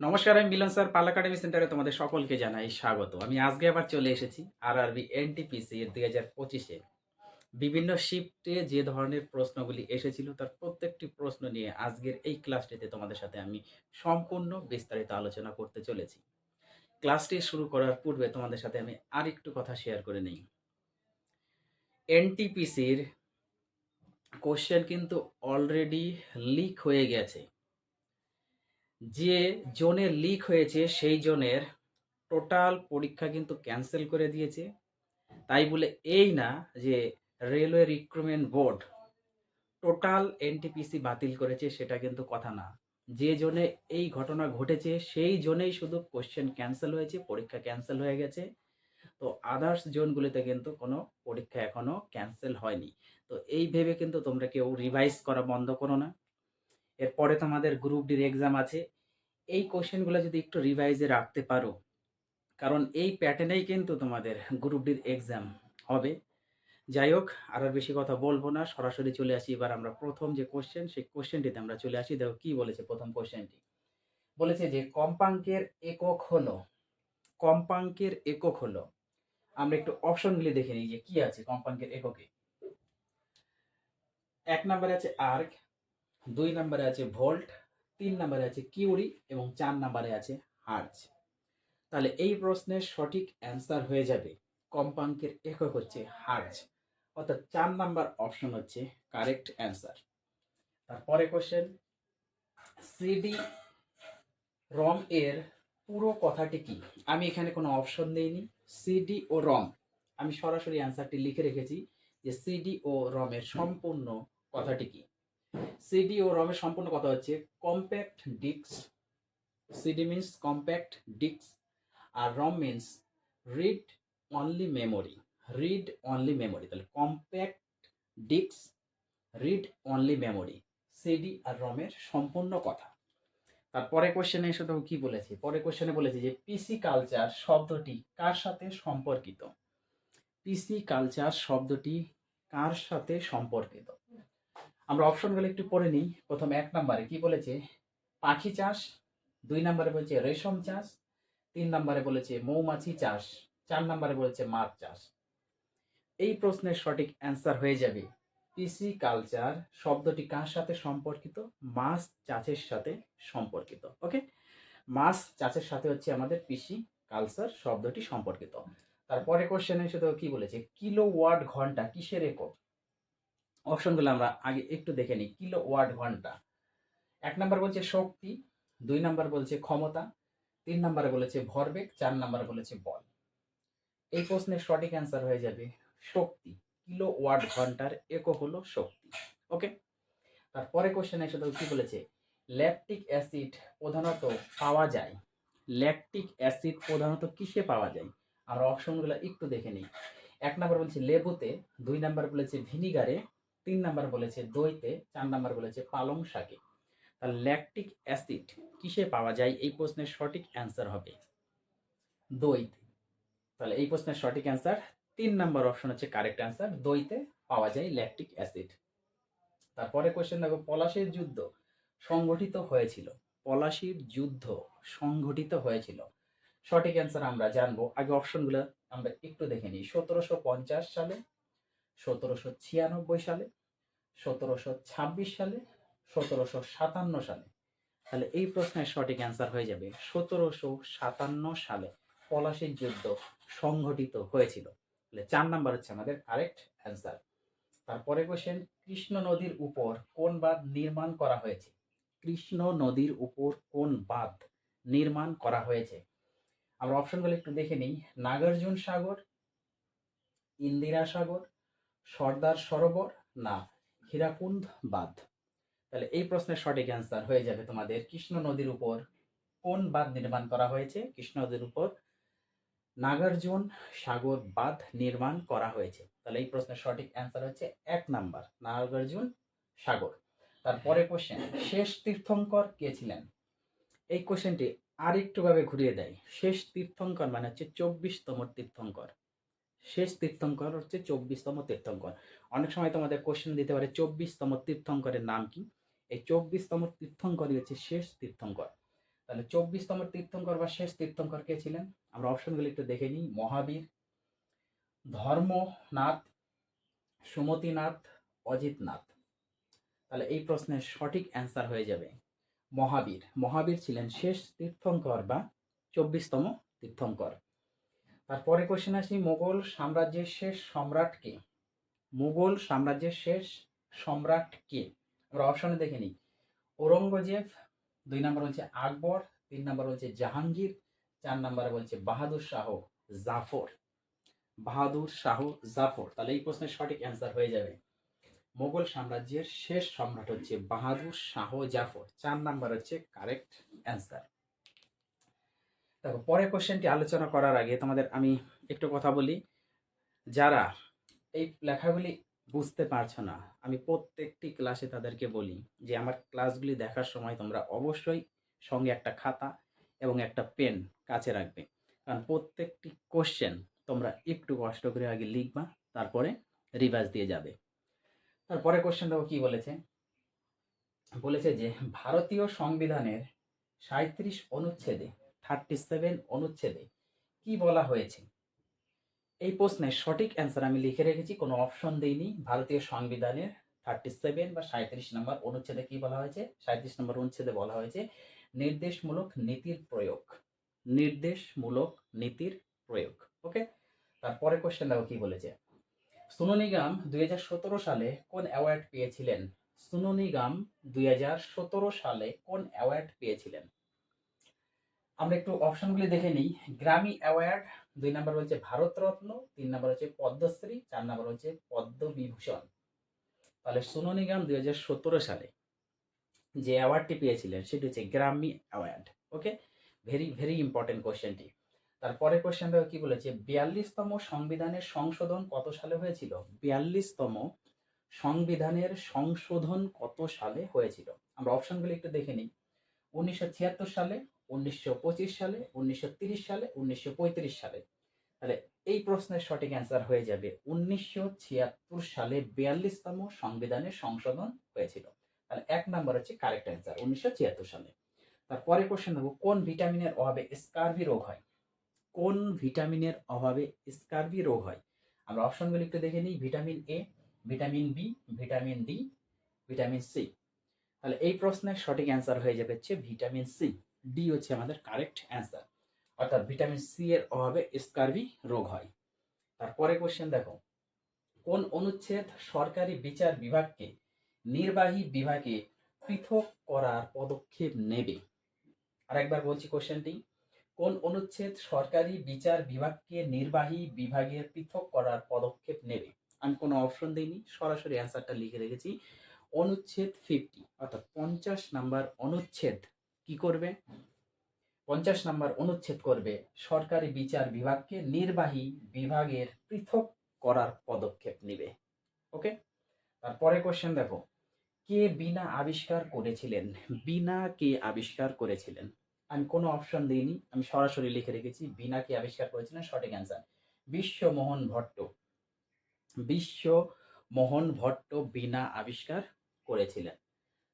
নমস্কার, আমি মিলন স্যার, পাল একাডেমি সেন্টারে তোমাদের সকলকে জানাই স্বাগত। আমি আজকে আবার চলে এসেছি আর আর আরবি এনটিপিসি এর দুই হাজার পঁচিশে। বিভিন্ন শিফটে যে ধরনের প্রশ্নগুলি এসেছিল, তার প্রত্যেকটি প্রশ্ন নিয়ে আজকের এই ক্লাসটিতে তোমাদের সাথে আমি সম্পূর্ণ বিস্তারিত আলোচনা করতে চলেছি। ক্লাসটি শুরু করার পূর্বে তোমাদের সাথে আমি আর একটু কথা শেয়ার করে নিই। এনটিপিসির কোশ্চেন কিন্তু অলরেডি লিক হয়ে গেছে। যে জোনে লিক হয়েছে, সেই জোনের টোটাল পরীক্ষা কিন্তু ক্যান্সেল করে দিয়েছে। তাই বলে এই না যে railway recruitment board total NTPC বাতিল করেছে, সেটা কিন্তু কথা না। যে জোনে এই ঘটনা ঘটেছে, সেই জোনেই শুধু কোশ্চেন ক্যান্সেল হয়েছে, পরীক্ষা ক্যান্সেল হয়ে গেছে। তো আদার্স জোনগুলিতে কিন্তু কোনো পরীক্ষা এখনও ক্যান্সেল হয়নি। তো এই ভেবে কিন্তু তোমরা কেউ রিভাইজ করা বন্ধ করো না। এরপরে তোমাদের গ্রুপ ডির এক্সাম আছে। এই কোশ্চেনগুলো যদি একটু রিভাইজে রাখতে পারো, কারণ এই প্যাটার্নেই কিন্তু তোমাদের গ্রুপ ডির এক্সাম হবে। যাই হোক, আর আর বেশি কথা বলব না, সরাসরি চলে আসি। এবার আমরা প্রথম যে কোশ্চেন সেই কোশ্চেনটিতে আমরা চলে আসি। দেখো, কি বলেছে প্রথম কোশ্চেনটি বলেছে যে, কম্পাঙ্কের একক হলো, কম্পাঙ্কের একক হলো। আমরা একটু অপশনগুলি দেখে নিই যে, কি আছে কম্পাঙ্কের এককে? এক নম্বরে আছে আর্ক দুই নম্বরে আছে ভোল্ট, তিন নম্বরে আছে কিউরি এবং চার নম্বরে আছে হার্জ। তাহলে এই প্রশ্নের সঠিক অ্যান্সার হয়ে যাবে, কম্পাঙ্কের একক হচ্ছে হার্জ। অর্থাৎ চার নাম্বার অপশন হচ্ছে কারেক্ট অ্যান্সার। তারপরে কোশ্চেন, সিডি রম এর পুরো কথাটি কি? আমি এখানে কোনো অপশন দিইনি। সিডি ও রম, আমি সরাসরি অ্যান্সারটি লিখে রেখেছি যে সিডি ও রমের সম্পূর্ণ কথাটি কি? সিডি ও রমের সম্পূর্ণ কথা হচ্ছে compact disc CD means compact disc আর ROM means read only memory read only memory তাহলে compact disc read only memory CD আর রমের সম্পূর্ণ কথা। তারপরে কোশ্চেনে এসে তো কি বলেছে? পরে কোশ্চেনে বলেছে যে পিসি কালচার শব্দটি কার সাথে সম্পর্কিত? পিসি কালচার শব্দটি কার সাথে সম্পর্কিত? আমরা অপশনগুলো একটু পড়ে নিই। প্রথম এক নম্বরে কি বলেছে? পাখি চাষ। দুই নম্বরে বলেছে রেশম চাষ। তিন নম্বরে বলেছে মৌমাছি চাষ। চার নম্বরে বলেছে মাছ চাষ। এই প্রশ্নের সঠিক অ্যান্সার হয়ে যাবে পিসি কালচার শব্দটি কার সাথে সম্পর্কিত? মাছ চাষের সাথে সম্পর্কিত। ওকে? মাছ চাষের সাথে হচ্ছে আমাদের পিসি কালচার শব্দটি সম্পর্কিত। তারপরে কোশ্চেনে শুধু কি বলেছে? কিলো ওয়াট ঘণ্টা কিসের একক অপশনগুলো আমরা আগে একটু দেখে নিই। কিলো ওয়াট ঘণ্টা। এক নাম্বার বলছে শক্তি, দুই নাম্বার বলছে ক্ষমতা, তিন নাম্বারে বলেছে ভরবেগ, চার নাম্বার বলেছে বল। এই প্রশ্নের সঠিক অ্যান্সার হয়ে যাবে শক্তি। কিলো ওয়াট ঘণ্টার একক হলো শক্তি। ওকে তারপরে কোশ্চেন এসে কি বলেছে? ল্যাকটিক অ্যাসিড প্রধানত পাওয়া যায়। ল্যাকটিক অ্যাসিড প্রধানত কিসে পাওয়া যায়? আমরা অপশনগুলো একটু দেখে নিই। এক নাম্বার বলছে লেবুতে, দুই নাম্বার বলেছে ভিনিগারে তিন নাম্বার বলেছে দইতে, চার নাম্বার বলেছে পালং শাকে। তাহলে ল্যাকটিক অ্যাসিড কিসে পাওয়া যায়? এই প্রশ্নের সঠিক অ্যান্সার হবে দইতে। তাহলে এই প্রশ্নের সঠিক অ্যান্সার তিন নাম্বার অপশন হচ্ছে কারেক্ট অ্যান্সার দইতে পাওয়া যায় ল্যাকটিক অ্যাসিড তারপরে কোশ্চেন দেখো, পলাশির যুদ্ধ সংগঠিত হয়েছিল। পলাশির যুদ্ধ সংগঠিত হয়েছিল। সঠিক অ্যান্সার আমরা জানব। আগে অপশনগুলো আমরা একটু দেখে নিই। সতেরোশো পঞ্চাশ সালে সতেরোশো ছিয়ানব্বই সালে, সতেরোশো ছাব্বিশ সালে, সতেরোশো সাতান্ন সালে। তাহলে এই প্রশ্নের সঠিক অ্যান্সার হয়ে যাবে, সতেরোশো সাতান্ন সালে পলাশির যুদ্ধ সংঘটিত হয়েছিল। তাহলে চার নাম্বার হচ্ছে আমাদের কারেক্ট অ্যান্সার তারপরে কোশ্চেন কৃষ্ণ নদীর উপর কোন বাঁধ নির্মাণ করা হয়েছে? কৃষ্ণ নদীর উপর কোন বাঁধ নির্মাণ করা হয়েছে? আমরা অপশনগুলো একটু দেখে নিই। নাগার্জুন সাগর ইন্দিরা সাগর সর্দার সরোবর না হীরাকুন্দ বাঁধ? তাহলে এই প্রশ্নের সঠিক অ্যান্সার হয়ে যাবে তোমাদের কৃষ্ণ নদীর উপর। কোন বাঁধ নির্মাণ করা হয়েছে? কৃষ্ণ নদীর উপর নাগার্জুন সাগর বাঁধ নির্মাণ করা হয়েছে। তাহলে এই প্রশ্নের সঠিক অ্যান্সার হচ্ছে এক নাম্বার, নাগার্জুন সাগর। তারপরে কোশ্চেন শেষ তীর্থঙ্কর কে ছিলেন? এই কোশ্চেনটি আর একটু ভাবে ঘুরিয়ে দেয়। শেষ তীর্থঙ্কর মানে হচ্ছে চব্বিশতম তীর্থঙ্কর। শেষ তীর্থঙ্কর হচ্ছে চব্বিশতম তীর্থঙ্কর। অনেক সময় তোমাদের কোশ্চেন দিতে পারে, চব্বিশতম তীর্থঙ্করের নাম কি? এই চব্বিশতম তীর্থঙ্করই হচ্ছে শেষ তীর্থঙ্কর। তাহলে চব্বিশতম তীর্থঙ্কর বা শেষ তীর্থঙ্কর কে ছিলেন? আমরা অপশনগুলি একটু দেখে নিই। মহাবীর, ধর্মনাথ, সুমতিনাথ, অজিতনাথ। তাহলে এই প্রশ্নের সঠিক অ্যান্সার হয়ে যাবে মহাবীর। মহাবীর ছিলেন শেষ তীর্থঙ্কর বা চব্বিশতম তীর্থঙ্কর। তারপরে কোশ্চেন আসি মোগল সাম্রাজ্যের শেষ সম্রাট কে? মুঘল সাম্রাজ্যের শেষ সম্রাট কে? আমরা অপশনে দেখে নিই। ঔরঙ্গজেব, দুই নম্বর হচ্ছে আকবর, তিন নম্বর হচ্ছে জাহাঙ্গীর, চার নম্বরে বলছে বাহাদুর শাহ জাফর। বাহাদুর শাহ জাফর, তাহলে এই প্রশ্নের সঠিক অ্যান্সার হয়ে যাবে। মোগল সাম্রাজ্যের শেষ সম্রাট হচ্ছে বাহাদুর শাহ জাফর, চার নাম্বার হচ্ছে কারেক্ট অ্যান্সার দেখো, পরের কোশ্চেনটি আলোচনা করার আগে তোমাদের আমি একটু কথা বলি। যারা এই লেখাগুলি বুঝতে পারছ না, আমি প্রত্যেকটি ক্লাসে তাদেরকে বলি যে আমার ক্লাসগুলি দেখার সময় তোমরা অবশ্যই সঙ্গে একটা খাতা এবং একটা পেন কাছে রাখবে। কারণ প্রত্যেকটি কোশ্চেন তোমরা একটু কষ্ট করে আগে লিখবা, তারপরে রিভাইজ দিয়ে যাবে। তারপরে কোশ্চেন দেখো কি বলেছে? বলেছে যে, ভারতীয় সংবিধানের সাঁত্রিশ অনুচ্ছেদে থার্টি সেভেন অনুচ্ছেদে কি বলা হয়েছে? এই প্রশ্নের সঠিক অ্যান্সার আমি লিখে রেখেছি, কোনো অপশন দিইনি। ভারতীয় সংবিধানের থার্টি সেভেন বা সাঁত্রিশ নম্বর অনুচ্ছেদে কি বলা হয়েছে? সাঁত্রিশ নম্বর অনুচ্ছেদে বলা হয়েছে, নির্দেশমূলক নীতির প্রয়োগ। নির্দেশমূলক নীতির প্রয়োগ। ওকে তারপরে কোশ্চেন দেখো কি বলেছে। সোনু নিগম দুই হাজার সতেরো সালে কোন অ্যাওয়ার্ড পেয়েছিলেন? সোনু নিগম দুই হাজার সতেরো সালে কোন অ্যাওয়ার্ড পেয়েছিলেন? আমরা একটু অপশনগুলি দেখে নিই। গ্রামী অ্যাওয়ার্ড দুই নাম্বার হচ্ছে ভারতরত্ন তিন নাম্বার হচ্ছে পদ্মশ্রী, চার নাম্বার হচ্ছে পদ্মবিভূষণ। তাহলে সোনু নিগম দুই সালে। যে অ্যাওয়ার্ডটি পেয়েছিলেন, সেটি হচ্ছে Grammy award okay very very important কোশ্চেনটি তারপরে কোশ্চেনটা কি বলেছে, বিয়াল্লিশতম সংবিধানের সংশোধন কত সালে হয়েছিল? বিয়াল্লিশতম সংবিধানের সংশোধন কত সালে হয়েছিল? আমরা অপশনগুলি একটু দেখে নিই। উনিশশো ছিয়াত্তর সালে উনিশশো পঁচিশ সালে, উনিশশো সালে, উনিশশো পঁয়ত্রিশ সালে। তাহলে এই প্রশ্নের সঠিক অ্যান্সার হয়ে যাবে। উনিশশো ছিয়াত্তর সালে বিয়াল্লিশতম সংবিধানের সংশোধন হয়েছিল। তাহলে এক নাম্বার হচ্ছে কারেক্ট অ্যান্সার উনিশশো ছিয়াত্তর সালে। তারপরে কোশ্চেন দেবো কোন ভিটামিনের অভাবে স্কারভি রোগ হয়? কোন ভিটামিনের অভাবে স্কারভি রোগ হয়? আমরা অপশনগুলি একটু দেখে নিই, vitamin A vitamin B vitamin D vitamin C তাহলে এই প্রশ্নের সঠিক অ্যান্সার হয়ে যাবে হচ্ছে ভিটামিন সি ডি হচ্ছে আমাদের কারেক্ট অ্যান্সার অর্থাৎ ভিটামিন সি এর অভাবে স্কারভি রোগ হয়। তারপরে কোশ্চেন দেখো। কোন অনুচ্ছেদ সরকারি বিচার বিভাগকে, নির্বাহী বিভাগে পৃথক করার পদক্ষেপ নেবে? আরেকবার বলছি কোশ্চেনটি কোন অনুচ্ছেদ সরকারি বিচার বিভাগকে, নির্বাহী বিভাগের পৃথক করার পদক্ষেপ নেবে? আমি কোনো অপশন দিইনি, সরাসরি অ্যান্সারটা লিখে রেখেছি। অনুচ্ছেদ ফিফটি অর্থাৎ পঞ্চাশ নাম্বার অনুচ্ছেদ কি করবে? পঞ্চাশ নাম্বার অনুচ্ছেদ করবে, সরকারি বিচার বিভাগকে নির্বাহী বিভাগের পৃথক করার পদক্ষেপ নেবে। ওকে? তারপরে কোশ্চেন দেখো। কে বিনা আবিষ্কার করেছিলেন? বিনা কে আবিষ্কার করেছিলেন? আমি কোনো অপশন দিইনি, আমি সরাসরি লিখে রেখেছি, বিনা কে আবিষ্কার করেছিলেন, সঠিক অ্যান্সার বিশ্বমোহন ভট্ট। বিশ্ব মোহন ভট্ট বিনা আবিষ্কার করেছিলেন।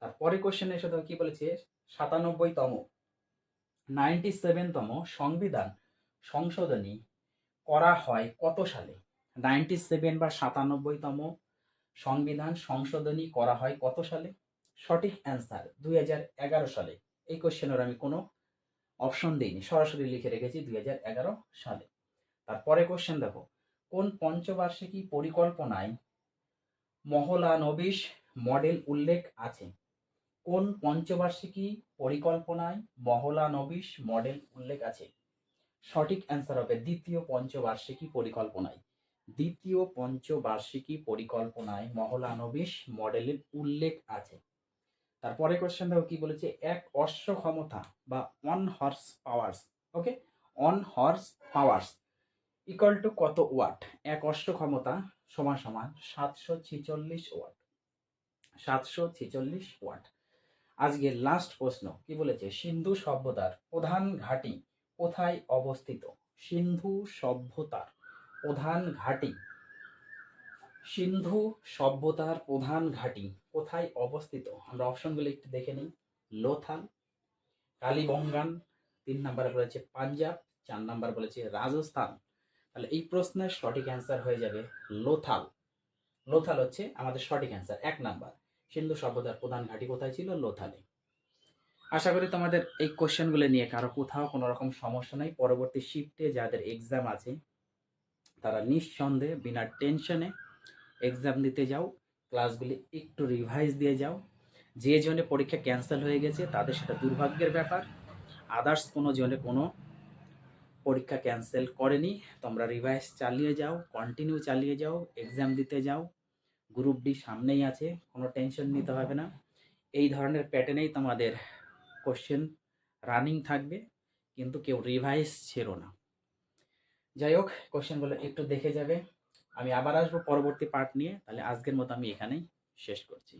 তারপরে কোশ্চেন এসে কি বলেছে? সাতানব্বইতম, নাইনটি সেভেনতম সংবিধান সংশোধনী করা হয় কত সালে? নাইনটি সেভেন বা সাতানব্বইতম সংবিধান সংশোধনী করা হয় কত সালে? সঠিক অ্যান্সার দুই হাজার এগারো সালে। এই কোশ্চেনের আমি কোনো অপশন দিইনি, সরাসরি লিখে রেখেছি দুই হাজার এগারো সালে। তারপরে কোশ্চেন দেখো, কোন পঞ্চবার্ষিকী পরিকল্পনায় মহলানবিশ মডেল উল্লেখ আছে? কোন পঞ্চবার্ষিকী পরিকল্পনায় মহলানবিশ মডেল উল্লেখ আছে? সঠিক অ্যান্সার হবে দ্বিতীয় পঞ্চবার্ষিকী পরিকল্পনায়। দ্বিতীয় পঞ্চবার্ষিকী পরিকল্পনায় মহলানবিশ মডেলের উল্লেখ আছে। তারপরে কোশ্চেন দেখো কি বলেছে? এক অশ্ব ক্ষমতা বা one horse powers okay one horse powers equal to কত ওয়াট? এক অশ্ব ক্ষমতা সমান সমান সাতশো ছেচল্লিশ ওয়াট। সাতশো ছেচল্লিশ ওয়াট। আজকের লাস্ট প্রশ্ন, কি বলেছে? সিন্ধু সভ্যতার প্রধান ঘাঁটি কোথায় অবস্থিত? সিন্ধু সভ্যতার প্রধান ঘাঁটি, সিন্ধু সভ্যতার প্রধান ঘাঁটি কোথায় অবস্থিত? আমরা অপশনগুলো একটু দেখে নিই। লোথাল কালীবঙ্গান, তিন নাম্বারে বলেছে পাঞ্জাব, চার নাম্বার বলেছে রাজস্থান। তাহলে এই প্রশ্নের সঠিক অ্যান্সার হয়ে যাবে লোথাল। লোথাল হচ্ছে আমাদের সঠিক অ্যান্সার এক নাম্বার। সিন্ধু সভ্যতার প্রধান ঘাঁটি কোথায় ছিল? লোথালে। আশা করি তোমাদের এই কোশ্চেনগুলো নিয়ে কারও কোথাও কোনো রকম সমস্যা নেই। পরবর্তী শিফটে যাদের এক্সাম আছে, তারা নিঃসন্দেহে বিনা টেনশনে এক্সাম দিতে যাও। ক্লাসগুলি একটু রিভাইজ দিয়ে যাও। যে জনে পরীক্ষা ক্যান্সেল হয়ে গেছে, তাদের সেটা দুর্ভাগ্যের ব্যাপার। আদার্স কোনো জনে কোনো পরীক্ষা ক্যান্সেল করেনি। তোমরা রিভাইজ চালিয়ে যাও কন্টিনিউ চালিয়ে যাও এক্সাম দিতে যাও। গ্রুপ ডি সামনেই আছে, কোনো টেনশন নিতে হবে না। এই ধরনের প্যাটার্নেই তোমাদের কোশ্চেন রানিং থাকবে, কিন্তু কেউ রিভাইজ ছিল না। যাই হোক কোশ্চেনগুলো একটু দেখে যাবে। আমি আবার আসব পরবর্তী পার্ট নিয়ে, তাহলে আজকের মতো আমি এখানেই শেষ করছি।